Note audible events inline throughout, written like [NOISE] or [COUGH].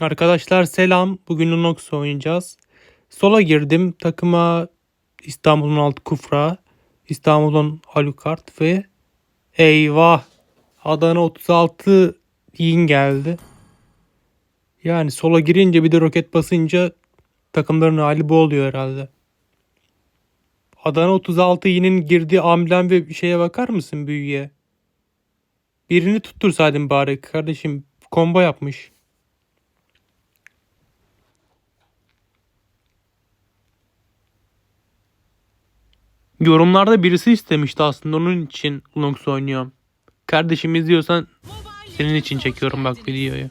Arkadaşlar selam. Bugün Lunox oynayacağız. Sola girdim. Takıma İstanbul'un alt Kufra, İstanbul'un Alucard ve eyvah Adana 36 yin geldi. Yani sola girince bir de roket basınca takımların hali bu oluyor herhalde. Adana 36 yinin girdiği amblem ve şeye bakar mısın büyüye? Birini tuttursaydın bari kardeşim. Combo yapmış. Yorumlarda birisi istemişti aslında onun için Lunox oynuyorum. Kardeşim izliyorsan senin için çekiyorum bak videoyu.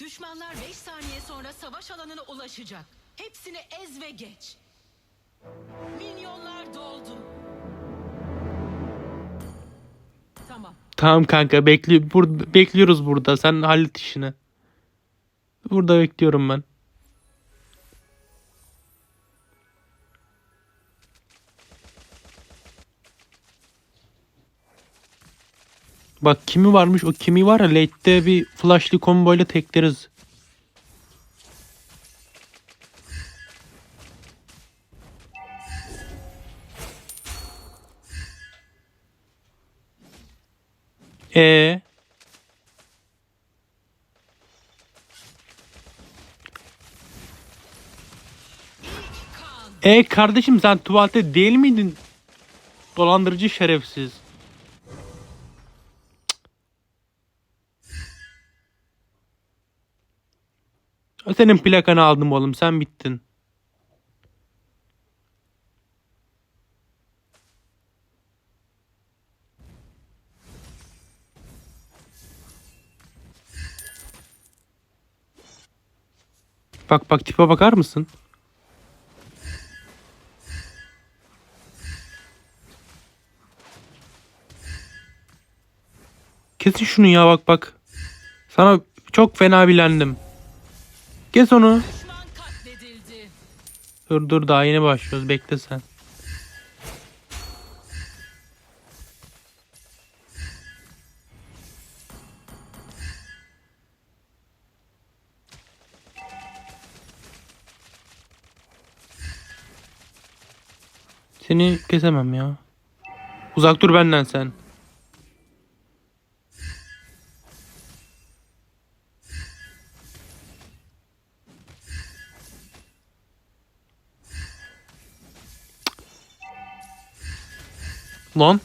Düşmanlar 5 saniye sonra savaş alanına ulaşacak. Hepsini ez ve geç. Minyonlar doldu. Tamam. Tamam kanka bekli bur bekliyoruz burada. Sen hallet işini. Burada bekliyorum ben. Bak kimi varmış o kimi var ya late'de bir flashlı combo ile tekleriz. E E kardeşim sen tuvalette değil miydin? Dolandırıcı şerefsiz. Senin plakanı aldım oğlum sen bittin. Bak bak tipe bakar mısın? Kesin şunu ya bak bak. Sana çok fena bilendim. Kes onu. Dur dur daha yeni başlıyoruz bekle sen. Seni kesemem ya. Uzak dur benden sen. Lan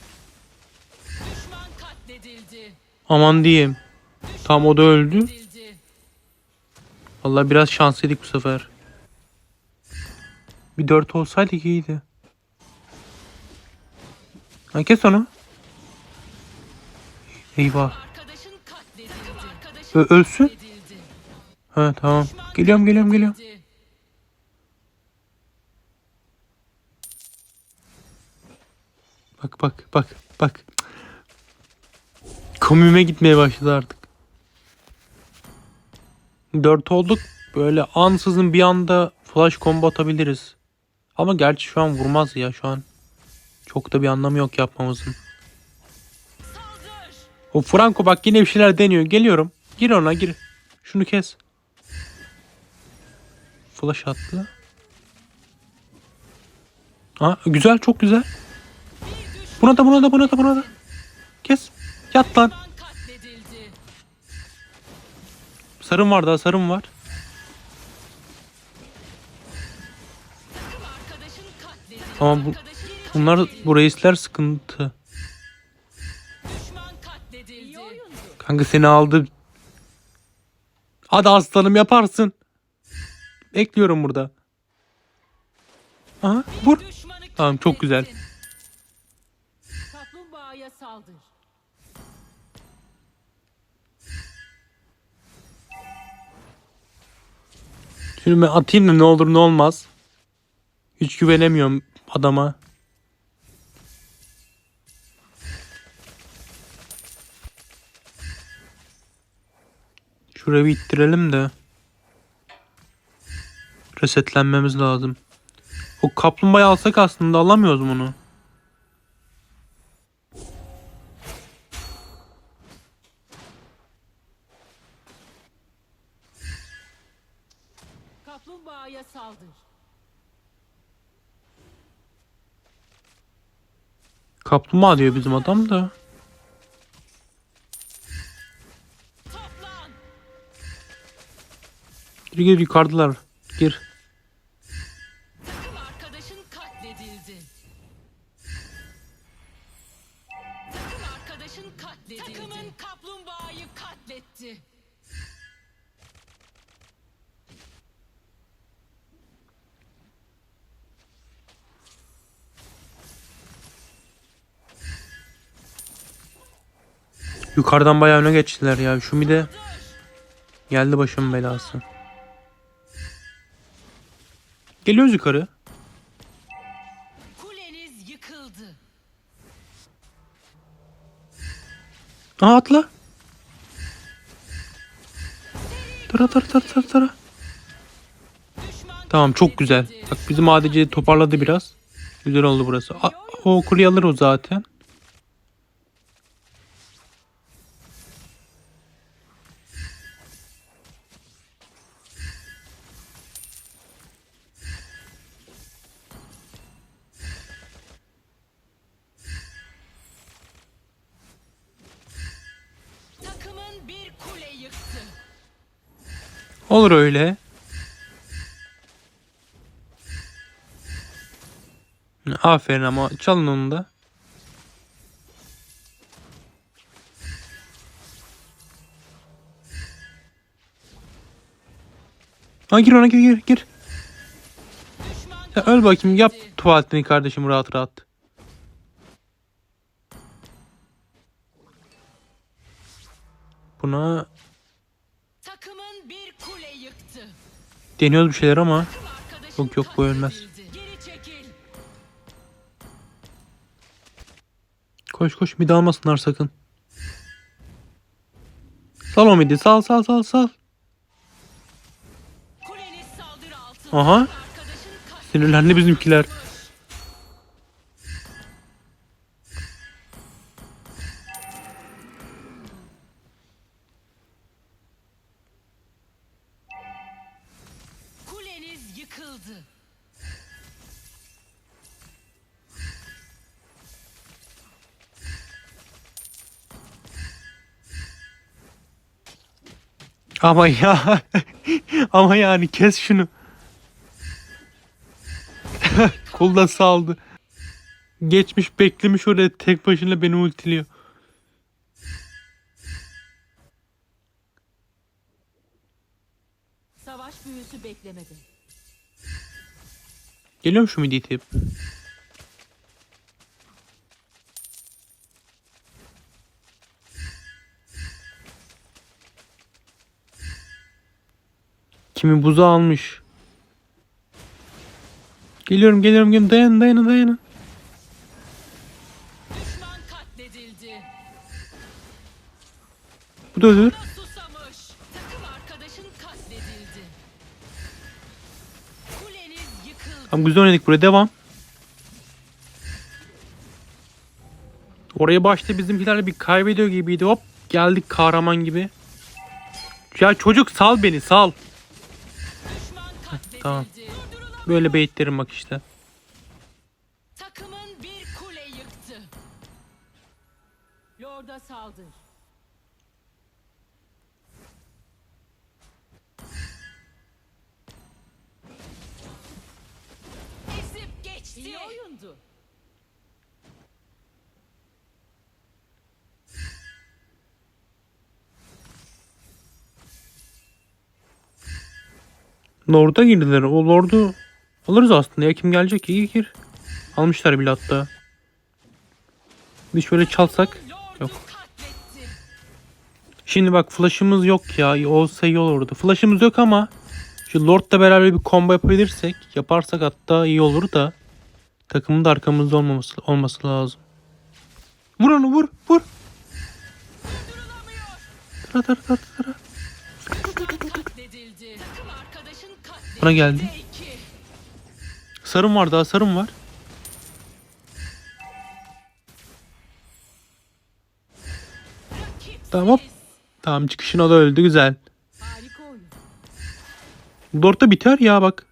aman diyeyim. Tam o da öldü. Vallahi biraz şanslıydık bu sefer. Bir dört olsaydık iyiydi. Ha kes onu. Eyvah. Ö- ölsün. Ha tamam. Geliyorum geliyorum geliyorum. Bak bak bak bak. Komüme gitmeye başladı artık. Dört olduk. Böyle ansızın bir anda flash combo atabiliriz. Ama gerçi şu an vurmaz ya şu an. Çok da bir anlamı yok yapmamızın. O Franco bak yine bir şeyler deniyor. Geliyorum. Gir ona gir. Şunu kes. Flash attı. Ha, güzel çok güzel. Buna da buna da buna da buna da. Kes. Yat lan. Sarım var daha sarım var. Ama bu, bunlar bu reisler sıkıntı. Kanka seni aldı. Hadi aslanım yaparsın. Bekliyorum burada. Aha vur. Tamam çok güzel. Saldır. Şimdi ben atayım da ne olur ne olmaz. Hiç güvenemiyorum adama. Şurayı ittirelim de. Resetlenmemiz lazım. O kaplumbağayı alsak aslında alamıyoruz bunu. Kaplumbağa diyor bizim adam da. Gir gir yukarıdalar. Gir. Yukarıdan bayağı öne geçtiler ya. Şu bir de geldi başımın belası. Geliyoruz yukarı. Kuleniz yıkıldı. Aha atla. Tara tara tara tara tara. Tamam çok güzel. Bak bizim ADC toparladı biraz. Güzel oldu burası. A- o kuleyi alır o zaten. Olur öyle. Aferin ama çalın onu da. Ha gir ona gir gir gir. Sen öl bakayım yap tuvaletini kardeşim rahat rahat. Buna deniyoruz bir şeyler ama Yok, yok, bu ölmez. koş koş mid almasınlar sakın. Sal o midi sal sal sal sal. Aha. Sinirlendi bizimkiler. Ama ya [LAUGHS] ama yani kes şunu. [LAUGHS] Kolda saldı. Geçmiş beklemiş oraya tek başına beni ultiliyor. Savaş büyüsü beklemedi. Geliyorum şu midi itip. Kimi buza almış. Geliyorum geliyorum geliyorum dayanın dayanın dayanın. Bu da ölür. Tamam güzel oynadık buraya devam. Oraya başta bizimkiler bir kaybediyor gibiydi. Hop geldik kahraman gibi. Ya çocuk sal beni sal. Tamam. Böyle beyitlerim bak işte. Takımın bir kule yıktı. Lord'a saldır. Ezip geçti. İyi oyundu. Lord'a girdiler. O Lord'u alırız aslında ya. Kim gelecek? İyi gir. Almışlar bile hatta. Bir şöyle çalsak. Yok. Şimdi bak flash'ımız yok ya. Olsa iyi olurdu. Flash'ımız yok ama şu Lord'la beraber bir combo yapabilirsek yaparsak hatta iyi olur da takımın da arkamızda olmaması olması lazım. Vur onu vur vur. Tara tara tara tara. Bana geldi. Sarım var daha sarım var. Tamam hop. Tamam çıkışına da öldü güzel. Lord'da biter ya bak.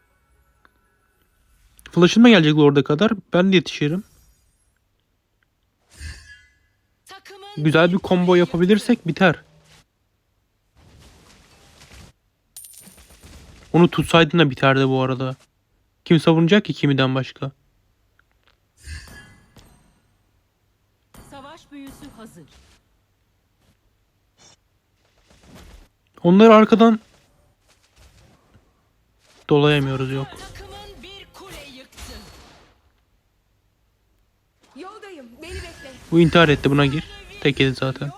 Flash'ın da gelecek Lord'a kadar. Ben de yetişirim. Güzel bir combo yapabilirsek biter. Onu tutsaydın da biterdi bu arada. Kim savunacak ki kimiden başka? Savaş büyüsü hazır. Onları arkadan dolayamıyoruz yok. Takımın bir kule yıktı. Yoldayım. Beni bekle. Bu intihar etti buna gir. Tek yedi zaten.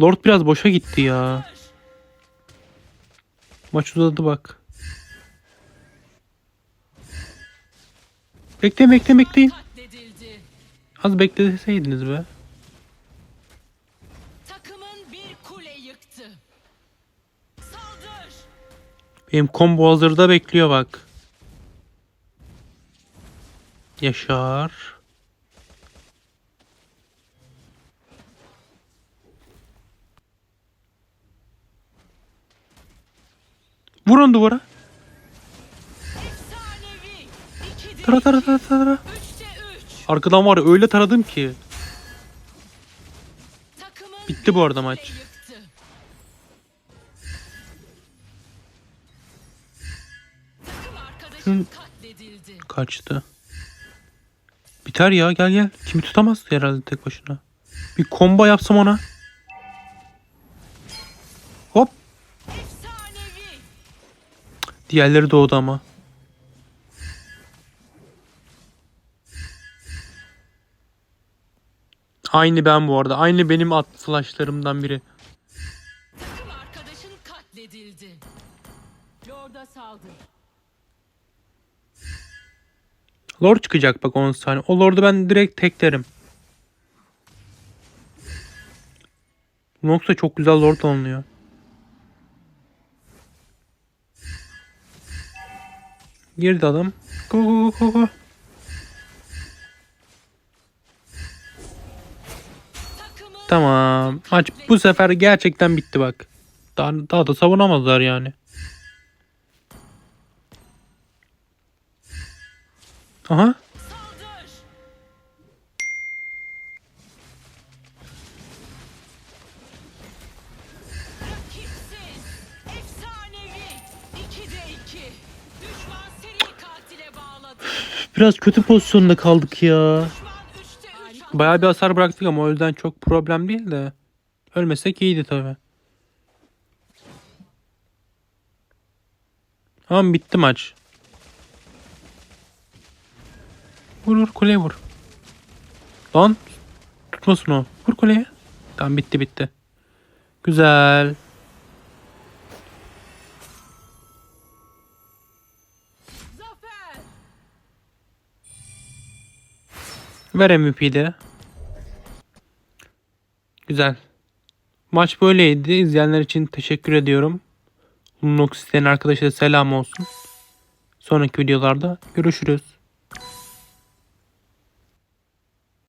Lord biraz boşa gitti ya. Maç uzadı bak. Bekleyin bekleyin bekleyin. Az bekleseydiniz be. Takımın bir kule yıktı. Saldır. Benim combo hazırda bekliyor bak. Yaşar. Vurun duvara. Tara tara tara tara. Arkadan var ya öyle taradım ki. Bitti bu arada maç. Kaçtı. Biter ya gel gel. Kimi tutamaz herhalde tek başına. Bir combo yapsam ona. Diğerleri doğdu ama. Aynı ben bu arada. Aynı benim at flashlarımdan biri. Takım arkadaşın katledildi. Lord'a saldır. Lord çıkacak bak 10 saniye. O Lord'u ben direkt teklerim. Nox'a çok güzel Lord alınıyor. Gir dalım. Go go go go. Tamam. Maç bu sefer gerçekten bitti bak. Daha, daha da savunamazlar yani. Aha. Rakipsiz, efsanevi, 2'de 2. Biraz kötü pozisyonda kaldık ya. Bayağı bir hasar bıraktık ama o yüzden çok problem değil de. Ölmesek iyiydi tabi. Tamam bitti maç. Vur vur kuleye vur. Lan tutmasın o. Vur kuleye. Tamam bitti bitti. Güzel. Ver MVP'yi de. Güzel. Maç böyleydi. İzleyenler için teşekkür ediyorum. Lunox isteyen arkadaşa selam olsun. Sonraki videolarda görüşürüz.